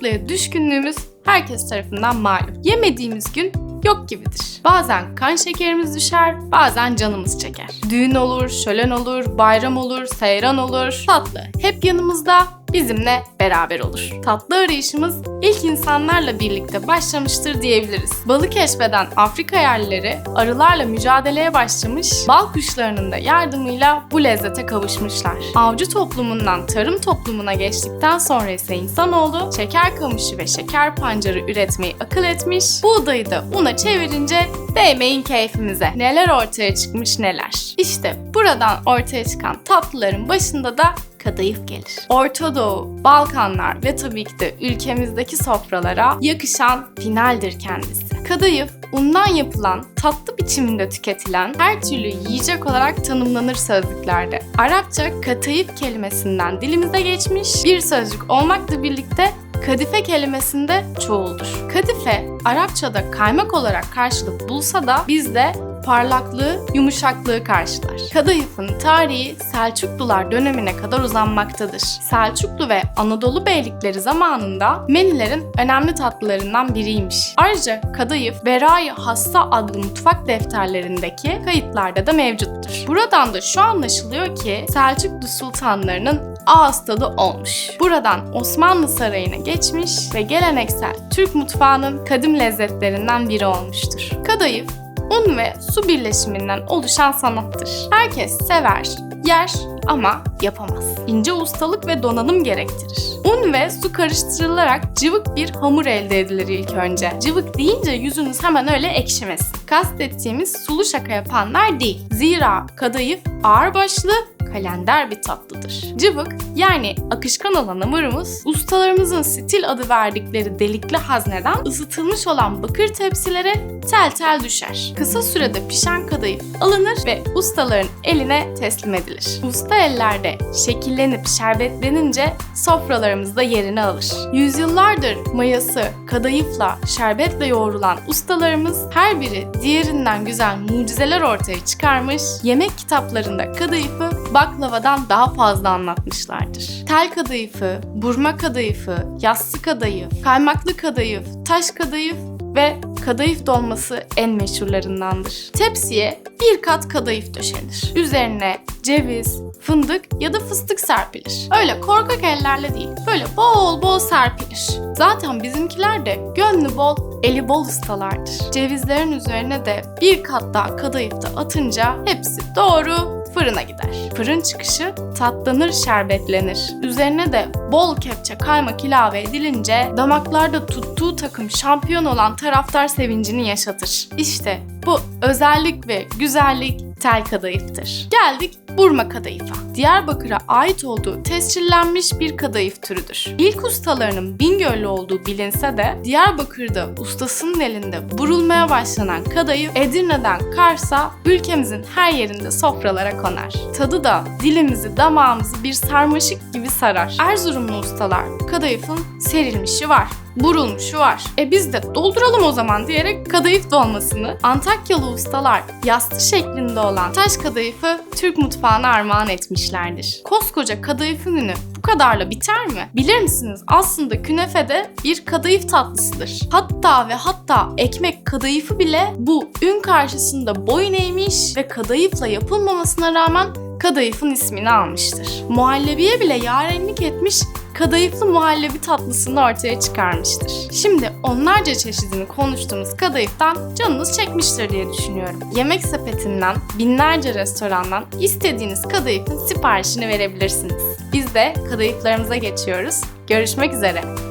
Tatlıya düşkünlüğümüz herkes tarafından malum. Yemediğimiz gün yok gibidir. Bazen kan şekerimiz düşer, bazen canımız çeker. Düğün olur, şölen olur, bayram olur, seyran olur. Tatlı hep yanımızda, bizimle beraber olur. Tatlı arayışımız ilk insanlarla birlikte başlamıştır diyebiliriz. Balı keşfeden Afrika yerlileri arılarla mücadeleye başlamış, bal kuşlarının da yardımıyla bu lezzete kavuşmuşlar. Avcı toplumundan tarım toplumuna geçtikten sonra ise insanoğlu şeker kamışı ve şeker pancarı üretmeyi akıl etmiş, buğdayı da una çevirince değmeyin keyfimize. Neler ortaya çıkmış neler. İşte buradan ortaya çıkan tatlıların başında da kadayıf gelir. Orta Doğu, Balkanlar ve tabii ki de ülkemizdeki sofralara yakışan finaldir kendisi. Kadayıf, undan yapılan, tatlı biçiminde tüketilen her türlü yiyecek olarak tanımlanır sözlüklerde. Arapça katayif kelimesinden dilimize geçmiş bir sözcük olmakla birlikte Kadife kelimesinde çoğuldur. Kadife, Arapçada kaymak olarak karşılık bulsa da bizde parlaklığı, yumuşaklığı karşılar. Kadayıfın tarihi Selçuklular dönemine kadar uzanmaktadır. Selçuklu ve Anadolu beylikleri zamanında menülerin önemli tatlılarından biriymiş. Ayrıca kadayıf Berai Hassa adlı mutfak defterlerindeki kayıtlarda da mevcuttur. Buradan da şu anlaşılıyor ki Selçuklu sultanlarının ağız tadı olmuş. Buradan Osmanlı Sarayı'na geçmiş ve geleneksel Türk mutfağının kadim lezzetlerinden biri olmuştur. Kadayıf un ve su birleşiminden oluşan sanattır. Herkes sever, yer ama yapamaz. İnce ustalık ve donanım gerektirir. Un ve su karıştırılarak cıvık bir hamur elde edilir ilk önce. Cıvık deyince yüzünüz hemen öyle ekşimesin. Kastettiğimiz sulu şaka yapanlar değil. Zira kadayıf ağırbaşlı kalender bir tatlıdır. Cıvık yani akışkan olan hamurumuz ustalarımızın stil adı verdikleri delikli hazneden ısıtılmış olan bakır tepsilere tel tel düşer. Kısa sürede pişen kadayıf alınır ve ustaların eline teslim edilir. Usta ellerde şekillenip şerbetlenince sofralarımızda yerini alır. Yüzyıllardır mayası kadayıfla, şerbetle yoğrulan ustalarımız her biri diğerinden güzel mucizeler ortaya çıkarmış, yemek kitaplarında kadayıfı baklavadan daha fazla anlatmışlardır. Tel kadayıfı, burma kadayıfı, yassı kadayıf, kaymaklı kadayıf, taş kadayıf ve kadayıf dolması en meşhurlarındandır. Tepsiye bir kat kadayıf döşenir. Üzerine ceviz, fındık ya da fıstık serpilir. Öyle korkak ellerle değil, böyle bol bol serpilir. Zaten bizimkiler de gönlü bol, eli bol ustalardır. Cevizlerin üzerine de bir kat daha kadayıf da atınca hepsi doğru fırına gider. Fırın çıkışı tatlanır, şerbetlenir. Üzerine de bol kepçe kaymak ilave edilince damaklarda tuttuğu takım şampiyon olan taraftar sevincini yaşatır. İşte bu özellik ve güzellik tel kadayıftır. Geldik burma kadayıfa. Diyarbakır'a ait olduğu tescillenmiş bir kadayıf türüdür. İlk ustalarının Bingöl'lü olduğu bilinse de Diyarbakır'da ustasının elinde burulmaya başlanan kadayıf Edirne'den Kars'a ülkemizin her yerinde sofralara konar. Tadı da dilimizi damağımızı bir sarmaşık gibi sarar. Erzurumlu ustalar kadayıfın serilmişi var burulmuşu var. E biz de dolduralım o zaman diyerek kadayıf dolmasını Antakyalı ustalar yastı şeklinde olan taş kadayıfı Türk mutfağına armağan etmişlerdir. Koskoca kadayıfın ünü bu kadarla biter mi? Bilir misiniz aslında künefe de bir kadayıf tatlısıdır. Hatta ve hatta ekmek kadayıfı bile bu ün karşısında boyun eğmiş ve kadayıfla yapılmamasına rağmen kadayıfın ismini almıştır. Muhallebiye bile yarenlik etmiş kadayıflı muhallebi tatlısını ortaya çıkarmıştır. Şimdi onlarca çeşidini konuştuğumuz kadayıftan canınız çekmiştir diye düşünüyorum. Yemek sepetinden, binlerce restorandan istediğiniz kadayıfın siparişini verebilirsiniz. Biz de kadayıflarımıza geçiyoruz. Görüşmek üzere.